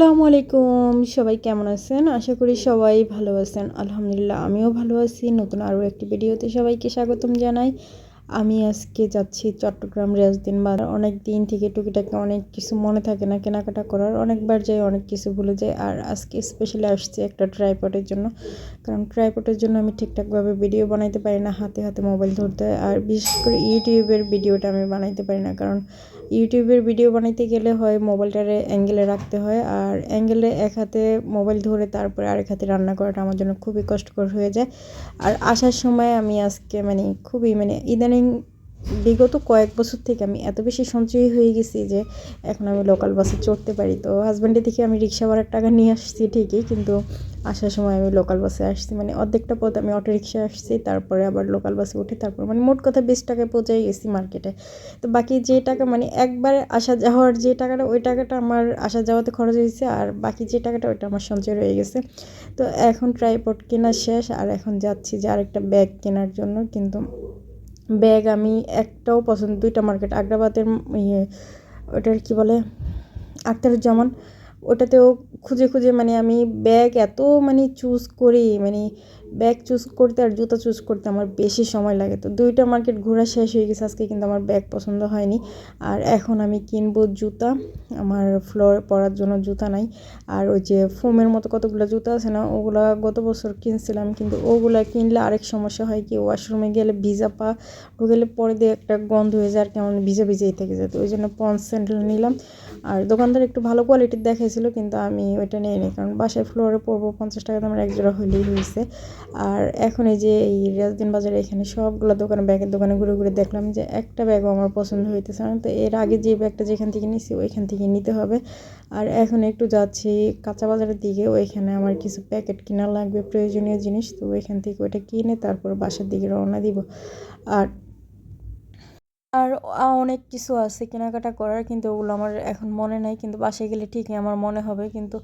আসসালামু আলাইকুম। সবাই কেমন আছেন? আশা করি সবাই ভালো আছেন। আলহামদুলিল্লাহ, আমিও ভালো আছি। নতুন আরও একটি ভিডিওতে সবাইকে স্বাগতম জানাই। আমি আজকে যাচ্ছি চট্টগ্রাম রেজদিন বাজার। অনেক দিন থেকে টুকিটাকি অনেক কিছু মনে থাকে না, কেনাকাটা করার। অনেকবার যাই, অনেক কিছু ভুলে যাই। আর আজকে স্পেশালি আসছি একটা ট্রাইপটের জন্য। কারণ ট্রাইপটের জন্য আমি ঠিকঠাকভাবে ভিডিও বানাইতে পারি না। হাতে হাতে মোবাইল ধরতে হয়। আর বিশেষ করে ইউটিউবের ভিডিওটা আমি বানাইতে পারি না। কারণ ইউটিউবের ভিডিও বানাইতে গেলে হয় মোবাইলটারে অ্যাঙ্গেলে রাখতে হয় আর অ্যাঙ্গেলে এক হাতে মোবাইল ধরে তারপরে আরেক হাতে রান্না করাটা আমার জন্য খুবই কষ্টকর হয়ে যায়। আর আসার সময় আমি আজকে মানে খুবই মানে ইদানিং বিগত কয়েক বছর থেকে আমি এত বেশি সঞ্চয়ী হয়ে গেছি যে এখন আমি লোকাল বাসে চড়তে পারি। তো হাজব্যান্ডের থেকে আমি রিক্সা ভাড়ার টাকা নিয়ে আসছি ঠিকই, কিন্তু আসার সময় আমি লোকাল বাসে আসছি। মানে অর্ধেকটা পথ আমি অটো রিক্সা আসছি, তারপরে আবার লোকাল বাসে উঠে তারপর মানে মোট কথা বিশ টাকায় পৌঁছাই গেছি মার্কেটে তো বাকি যে টাকা মানে একবার আসা যাওয়ার যে টাকাটা, ওই টাকাটা আমার আসা যাওয়াতে খরচ হয়েছে আর বাকি যে টাকাটা, ওইটা আমার সঞ্চয় রয়ে গেছে। তো এখন ট্রাইপড কেনা শেষ আর এখন যাচ্ছি যে আরেকটা ব্যাগ কেনার জন্য, কিন্তু ব্যাগ আমি একটাও পছন্দ, দুইটা মার্কেট, আগ্রাবাদের ইয়ে ওটার কি বলে, আখতারুজ্জামান, ওটাতেও খুঁজে খুঁজে মানে আমি ব্যাগ এত মানে চুজ করি মানে ব্যাগ চুজ করতে আর জুতা চুজ করতে আমার বেশি সময় লাগে। তো দুইটা মার্কেট ঘোরা শেষ হয়ে গেছে, আজকে কিন্তু আমার ব্যাগ পছন্দ হয়নি। আর এখন আমি কিনবো জুতা, আমার ফ্লোর পরার জন্য জুতা নাই। আর ওই যে ফোমের মতো কতগুলো জুতা আছে না, ওগুলা গত বছর কিনছিলাম, কিন্তু ওগুলা কিনলে আরেক সমস্যা হয় কি ওয়াশরুমে গেলে ভিজা পা ঢুকেলে পরে দিয়ে একটা গন্ধ হয়ে যায় আর কেমন ভিজা ভিজেই থেকে যায়। তো ওই জন্য পন্স স্যান্ডেল নিলাম। আর দোকানদার একটু ভালো কোয়ালিটির দেখাইছিল, কিন্তু আমি ওইটা নিয়ে নিই, কারণ বাসায় ফ্লোরে পরবো, পঞ্চাশ টাকা আমার এক জোড়া হলেই হয়েছে। আর এখন এই যে এই রাজদিন বাজারে এখানে সবগুলো দোকানে, ব্যাগের দোকানে ঘুরে ঘুরে দেখলাম যে একটা ব্যাগও আমার পছন্দ হইতেছে না। তো এর আগে যে ব্যাগটা যেখান থেকে নিছি, ওইখান থেকে নিতে হবে। আর এখন একটু যাচ্ছি কাঁচা বাজারের দিকে, ওইখানে আমার কিছু প্যাকেট কেনা লাগবে, প্রয়োজনীয় জিনিস। তো ওইখান থেকে ওইটা কিনে তারপর বাসার দিকে রওনা দিব। আর আর অনেক কিছু আছে কেনাকাটা করার, কিন্তু ওগুলো আমার এখন মনে নাই, কিন্তু বাসায় গেলে ঠিকই আমার মনে হবে। কিন্তু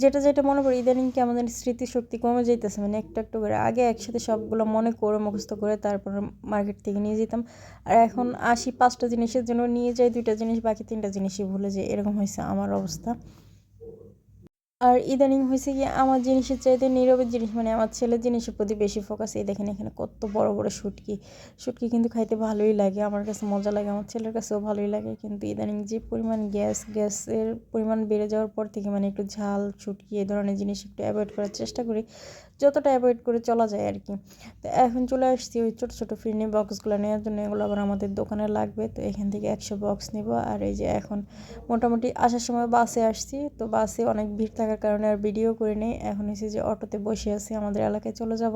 যেটা যেটা মনে পড়ে ইদানিং কি আমাদের স্মৃতিশক্তি কমে যেতেছে মানে একটু একটু করে আগে একসাথে সবগুলো মনে করে, মুখস্থ করে তারপর মার্কেট থেকে নিয়ে যেতাম। আর এখন আসি পাঁচটা জিনিসের জন্য, নিয়ে যাই দুইটা জিনিস, বাকি তিনটা জিনিসই ভুলে যে এরকম হয়েছে আমার অবস্থা। আর ইদানিং হয়েছে কি আমার জিনিসের চাইতে নীরবের জিনিস মানে আমার ছেলের জিনিসের প্রতি বেশি ফোকাস এই দেখেন এখানে কত বড় বড় শুটকি। শুটকি কিন্তু খাইতে ভালোই লাগে, আমার কাছে মজা লাগে, আমার ছেলের কাছেও ভালোই লাগে, কিন্তু ইদানিং যে পরিমাণ গ্যাস, গ্যাসের পরিমাণ বেড়ে যাওয়ার পর থেকে মানে একটু ঝাল, শুটকি এই ধরনের জিনিস একটু অ্যাভয়েড করার চেষ্টা করি, যতটা অ্যাভয়েড করে চলা যায় আর কি। তো এখন চলে আসছি ওই ছোটো ছোটো ফিরনি বক্সগুলো নেওয়ার জন্য, এগুলো আবার আমাদের দোকানে লাগবে, তো এখান থেকে একশো বক্স নেব, আর এই যে এখন মোটামুটি আসার সময় বাসে আসছি, তো বাসে অনেক ভিড় থাকার কারণে আর ভিডিও করে নেই। এখন এসে যে অটোতে বসে আছি, আমাদের এলাকায় চলে যাব।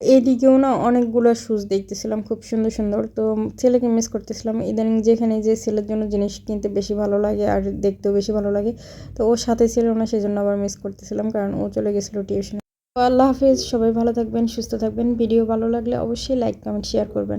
এদিকেও না অনেকগুলো শুজ দেখতেছিলাম, খুব সুন্দর সুন্দর। তো ছেলেকে মিস করতেছিলাম। ইদানিং যেখানে যে ছেলের জন্য জিনিস কিনতে বেশি ভালো লাগে আর দেখতেও বেশি ভালো লাগে। তো ওর সাথে ছিল না সেই জন্য আবার মিস করতেছিলাম, কারণ ও চলে গেছিল টিউশনে আল্লাহ হাফিজ, সবাই ভালো থাকবেন, সুস্থ থাকবেন। ভিডিও ভালো লাগলে অবশ্যই লাইক কমেন্ট শেয়ার করবেন।